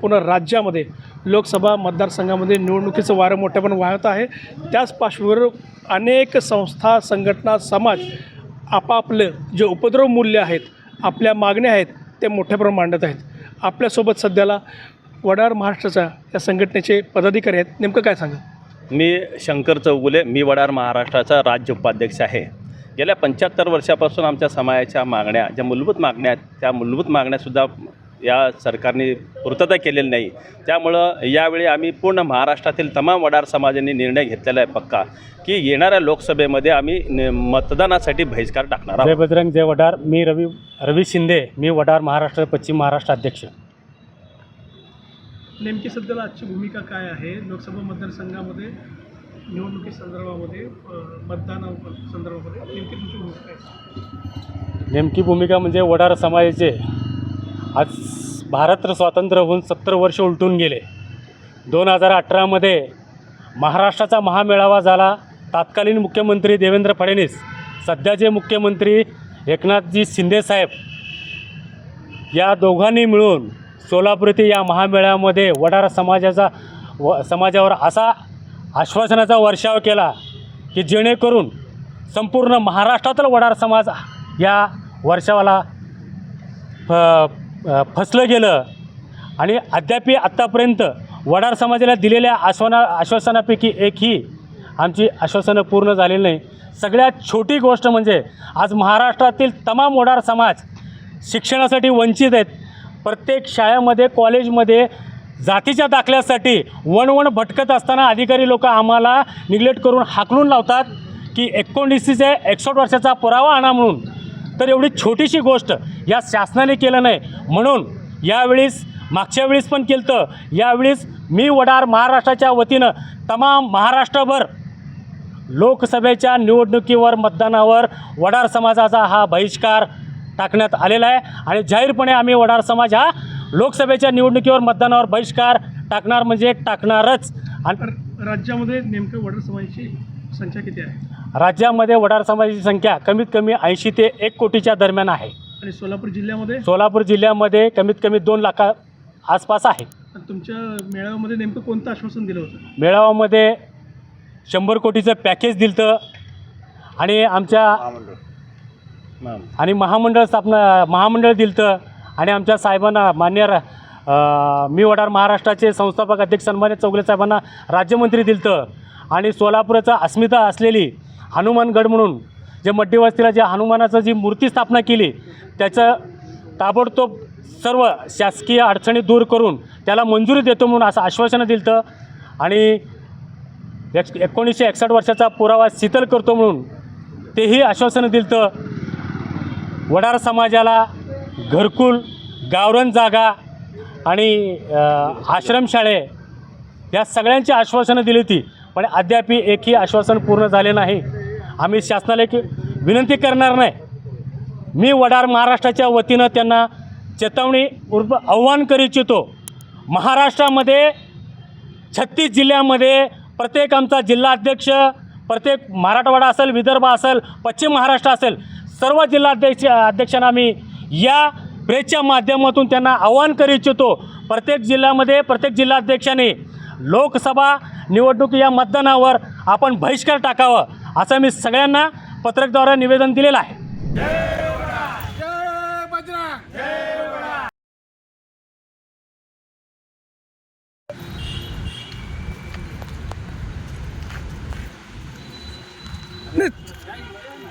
संपूर्ण राज्यामध्ये लोकसभा मतदारसंघामध्ये निवडणुकीचं वारं मोठ्यापणे वाहत आहे. त्याच पार्श्वभूमीवर अनेक संस्था संघटना समाज आपापलं जे उपद्रव मूल्य आहेत आपल्या मागण्या आहेत ते मोठ्या प्रमाणात मांडत आहेत. आपल्यासोबत सध्याला वडार महाराष्ट्राच्या या संघटनेचे पदाधिकारी आहेत. नेमकं काय सांगा मी शंकर चौगुले मी वडार महाराष्ट्राचा राज्य उपाध्यक्ष आहे. गेल्या पंच्याहत्तर वर्षापासून आमच्या समाजाच्या मागण्या ज्या मूलभूत मागण्या आहेत त्या मूलभूत मागण्यासुद्धा या सरकारने पूर्तता केलेली नाही. त्यामुळं यावेळी आम्ही पूर्ण महाराष्ट्रातील तमाम वडार समाजांनी निर्णय घेतलेला आहे पक्का की येणाऱ्या लोकसभेमध्ये आम्ही न- मतदानासाठी बहिष्कार टाकणार जय आहोत बजरंग जय वडार. मी रवी रवी शिंदे. मी वडार महाराष्ट्र पश्चिम महाराष्ट्र अध्यक्ष. नेमकी सध्याला आजची भूमिका काय आहे? लोकसभा मतदारसंघामध्ये निवडणुकी संदर्भामध्ये मतदाना संदर्भामध्ये नेमकी तुमची भूमिका काय नेमकी भूमिका म्हणजे वडार समाजाचे आज भारत स्वातंत्र्य होऊन सत्तर वर्ष उलटून गेले. दोन हजार अठरामध्ये महाराष्ट्राचा महामेळावा झाला. तत्कालीन मुख्यमंत्री देवेंद्र फडणवीस सध्याचे मुख्यमंत्री एकनाथजी शिंदेसाहेब या दोघांनी मिळून सोलापूर येथे या महामेळ्यामध्ये वडार समाजाचा व समाजावर असा आश्वासनाचा वर्षाव केला की जेणेकरून संपूर्ण महाराष्ट्रातील वडार समाज या वर्षावाला फसलं गेलं आणि अद्याप आत्तापर्यंत वडार समाजाला दिलेल्या आश्वाना आश्वासनापैकी एकही आमची आश्वासनं पूर्ण झालेली नाही. सगळ्यात छोटी गोष्ट म्हणजे आज महाराष्ट्रातील तमाम वडार समाज शिक्षणासाठी वंचित आहेत. प्रत्येक शाळेमध्ये कॉलेजमध्ये जातीच्या दाखल्यासाठी वणवण भटकत असताना अधिकारी लोक आम्हाला निग्लेक्ट करून हाकलून लावतात की एकोणीसशे एकसष्ट वर्षाचा पुरावा आणा म्हणून. तर एवढी छोटीशी गोष्ट या शासनाने केलं नाही. म्हणून यावेळीस मागच्या वेळेस पण केलं तर यावेळीस मी वडार महाराष्ट्राच्या वतीनं तमाम महाराष्ट्रभर लोकसभेच्या निवडणुकीवर मतदानावर वडार समाजाचा हा बहिष्कार टाकण्यात आलेला आहे. आणि जाहीरपणे आम्ही वडार समाज हा लोकसभेच्या निवडणुकीवर मतदानावर बहिष्कार टाकणार म्हणजे टाकणारच. आणि राज्यामध्ये नेमकं वडार समाजाची संख्या किती आहे? राज्यामध्ये वडार समाजाची संख्या कमीत कमी ऐंशी ते एक कोटीच्या दरम्यान आहे. आणि सोलापूर जिल्ह्यामध्ये? सोलापूर जिल्ह्यामध्ये कमीत कमी दोन लाखा आसपास आहे. आणि तुमच्या मेळाव्यामध्ये नेमकं कोणतं आश्वासन दिलं होतं? मेळाव्यामध्ये शंभर कोटीचं पॅकेज दिलं आणि आमच्या आणि महामंडळ स्थापना महामंडळ दिलं आणि आमच्या साहेबांना मान्य रा- अ, मी वडार महाराष्ट्राचे संस्थापक अध्यक्ष सन्मान्य चौगले साहेबांना राज्यमंत्री दिलं आणि सोलापूरचा अस्मिता असलेली हनुमानगड म्हणून जे मध्यवस्तीला जे हनुमानाचं जी मूर्ती स्थापना केली त्याचं ताबडतोब सर्व शासकीय अडचणी दूर करून त्याला मंजुरी देतो म्हणून असं आश्वासनं दिलं आणि एक एकोणीसशे एकसष्ट वर्षाचा पुरावा शीतल करतो म्हणून तेही आश्वासनं दिलं वडार समाजाला घरकुल गावरण जागा आणि आश्रमशाळे या सगळ्यांची आश्वासनं दिली होती. पण अद्याप एकही आश्वासन पूर्ण झाले नाही. आम्ही शासनाला एक विनंती करणार नाही. मी वडार महाराष्ट्राच्या वतीनं त्यांना चेतावणी उर्फ आव्हान करू इच्छितो. महाराष्ट्रामध्ये छत्तीस जिल्ह्यामध्ये प्रत्येक आमचा जिल्हाध्यक्ष प्रत्येक मराठवाडा असेल विदर्भ असेल पश्चिम महाराष्ट्र असेल सर्व जिल्हाध्यक्ष अध्यक्षांना मी या प्रेसच्या माध्यमातून त्यांना आवाहन करू इच्छितो. प्रत्येक जिल्ह्यामध्ये प्रत्येक जिल्हाध्यक्षांनी लोकसभा निवडणूक या मतदानावर आपण बहिष्कार टाकावं असं मी सगळ्यांना पत्रकद्वारे निवेदन दिलेलं आहे.